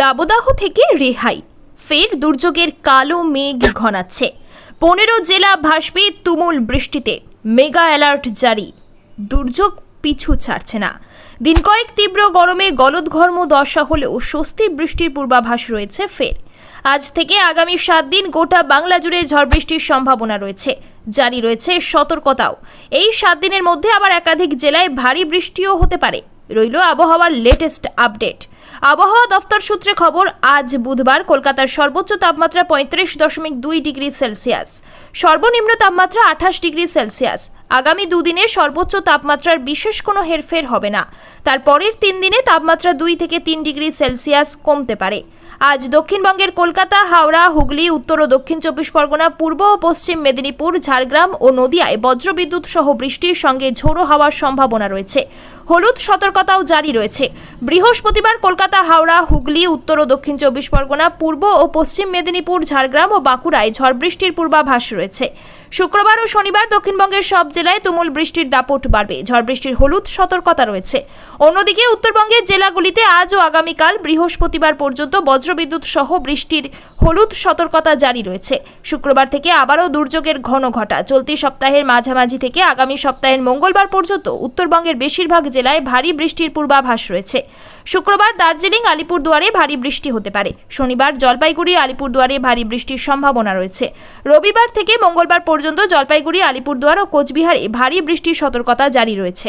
দাবদাহ থেকে রেহাই। ফের দুর্যোগের কালো মেঘ ঘনাচ্ছে। পনেরো জেলা ভাসবে তুমুল বৃষ্টিতে। মেগা অ্যালার্ট জারি। দুর্যোগ পিছু ছাড়ছে না। দিন কয়েক তীব্র গরমে গলদঘর্ম দশা হলেও স্বস্তির বৃষ্টির পূর্বাভাস রয়েছে ফের। আজ থেকে আগামী সাত দিন গোটা বাংলা জুড়ে ঝড় বৃষ্টির সম্ভাবনা রয়েছে। জারি রয়েছে সতর্কতাও। এই সাত দিনের মধ্যে আবার একাধিক জেলায় ভারী বৃষ্টিও হতে পারে। রইল আবহাওয়ার লেটেস্ট আপডেট আবহাওয়া দফতর সূত্রে খবর, আজ বুধবার কলকাতার সর্বোচ্চ তাপমাত্রা পঁয়ত্রিশ দশমিক দুই ডিগ্রি সেলসিয়াস। সর্বনিম্ন তাপমাত্রা আঠাশ ডিগ্রি সেলসিয়াস। আগামী দুদিনে সর্বোচ্চ তাপমাত্রার বিশেষ কোনো হেরফের হবে না। তার পরের তিন দিনে তাপমাত্রা দুই থেকে তিন ডিগ্রি সেলসিয়াস কমতে পারে। আজ দক্ষিণবঙ্গের কলকাতা, হাওড়া, হুগলি, উত্তর ও দক্ষিণ চব্বিশ পরগনা, পূর্ব ও পশ্চিম মেদিনীপুর, ঝাড়গ্রাম ও নদিয়ায় বজ্রবিদ্যুৎ সহ বৃষ্টির সঙ্গে ঝোড়ো হওয়ার সম্ভাবনা রয়েছে। হলুদ সতর্কতাও জারি রয়েছে। বৃহস্পতিবার কলকাতা, হাওড়া, হুগলি, উত্তর ও দক্ষিণ চব্বিশ পরগনা, পূর্ব ও পশ্চিম মেদিনীপুর, ঝাড়গ্রাম ও বাঁকুড়ায় ঝড় বৃষ্টির পূর্বাভাস রয়েছে। শুক্রবার ও শনিবার দক্ষিণবঙ্গের সব জেলায় তুমুল বৃষ্টির দাপট বাড়বে। ঝড় বৃষ্টির হলুদ সতর্কতা রয়েছে। অন্যদিকে উত্তরবঙ্গের জেলাগুলিতে আজ ও আগামীকাল বৃহস্পতিবার পর্যন্ত বজ্রবিদ্যুৎ সহ বৃষ্টির হলুদ সতর্কতা জারি রয়েছে। শুক্রবার থেকে আবারও দুর্যোগের ঘন ঘটা। চলতি সপ্তাহের মাঝামাঝি থেকে আগামী সপ্তাহের মঙ্গলবার পর্যন্ত উত্তরবঙ্গের বেশিরভাগ জেলায় ভারী বৃষ্টির পূর্বাভাস রয়েছে। শুক্রবার দার্জিলিং আলিপুরদুয়ারে ভারী বৃষ্টি হতে পারে। শনিবার জলপাইগুড়ি আলিপুরদুয়ারে ভারী বৃষ্টির সম্ভাবনা রয়েছে। রবিবার থেকে মঙ্গলবার পর্যন্ত জলপাইগুড়ি, আলিপুরদুয়ার ও কোচবিহারে ভারী বৃষ্টির সতর্কতা জারি রয়েছে।